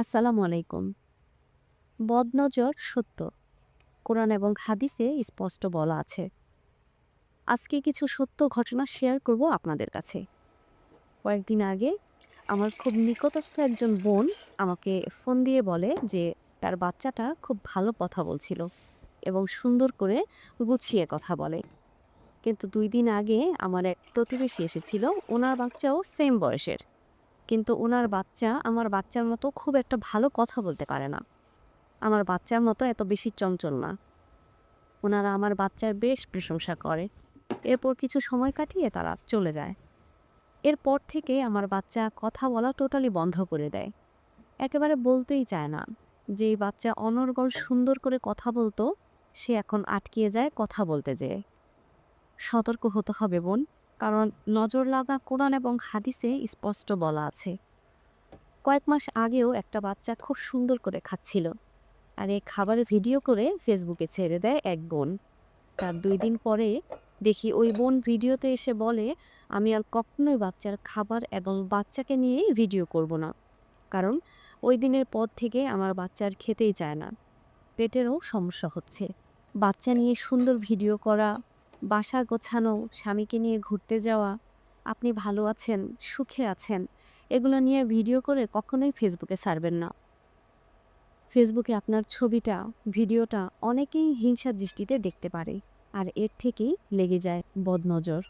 আসসালামু আলাইকুম। বদনজর সত্য। কোরআন এবং হাদিসে স্পষ্ট বলা আছে। আজকে কিছু সত্য ঘটনা শেয়ার করব আপনাদের কাছে। কয়েকদিন আগে আমার খুব নিকটস্থ একজন বোন আমাকে ফোন দিয়ে বলে যে তার বাচ্চাটা খুব ভালো কথা বলছিল এবং সুন্দর করে গুছিয়ে কথা বলে। কিন্তু দুই দিন আগে আমার এক প্রতিবেশী এসেছিল, ওনার বাচ্চাও সেম বয়সের। কিন্তু ওনার বাচ্চা আমার বাচ্চার মতো খুব একটা ভালো কথা বলতে পারে না। আমার বাচ্চার মতো এত বেশি চঞ্চল না। ওনারা আমার বাচ্চার বেশ প্রশংসা করে। এরপর কিছু সময় কাটিয়ে তারা চলে যায়। এরপর থেকে আমার বাচ্চা কথা বলা টোটালি বন্ধ করে দেয়। একেবারে বলতেই চায় না যে বাচ্চা অনর্গল সুন্দর করে কথা বলতো, সে এখন আটকিয়ে যায় কথা বলতে যেয়ে। সতর্ক হতে হবে বোন। কারণ নজর লাগা কোরআন এবং হাদিসে স্পষ্ট বলা আছে। কয়েক মাস আগেও একটা বাচ্চা খুব সুন্দর করে খাচ্ছিল আর এই খাবারের ভিডিও করে ফেসবুকে ছেড়ে দেয় এক বোন। তার দুই দিন পরে দেখি ওই বোন ভিডিওতে এসে বলে, আমি আর কখনোই বাচ্চার খাবার এবং বাচ্চাকে নিয়েই ভিডিও করব না। কারণ ওই দিনের পর থেকে আমার বাচ্চার খেতেই চায় না। পেটেরও সমস্যা হচ্ছে। বাচ্চা নিয়ে সুন্দর ভিডিও করা বাসা গোছানো, স্বামীকে নিয়ে ঘুরতে যাওয়া, আপনি ভালো আছেন, সুখে আছেন, এগুলো নিয়ে ভিডিও করে কখনোই ফেসবুকে ছাড়বেন না। ফেসবুকে আপনার ছবিটা, ভিডিওটা অনেকেই হিংসার দৃষ্টিতে দেখতে পারে, আর এর থেকেই লেগে যায় বদনজর।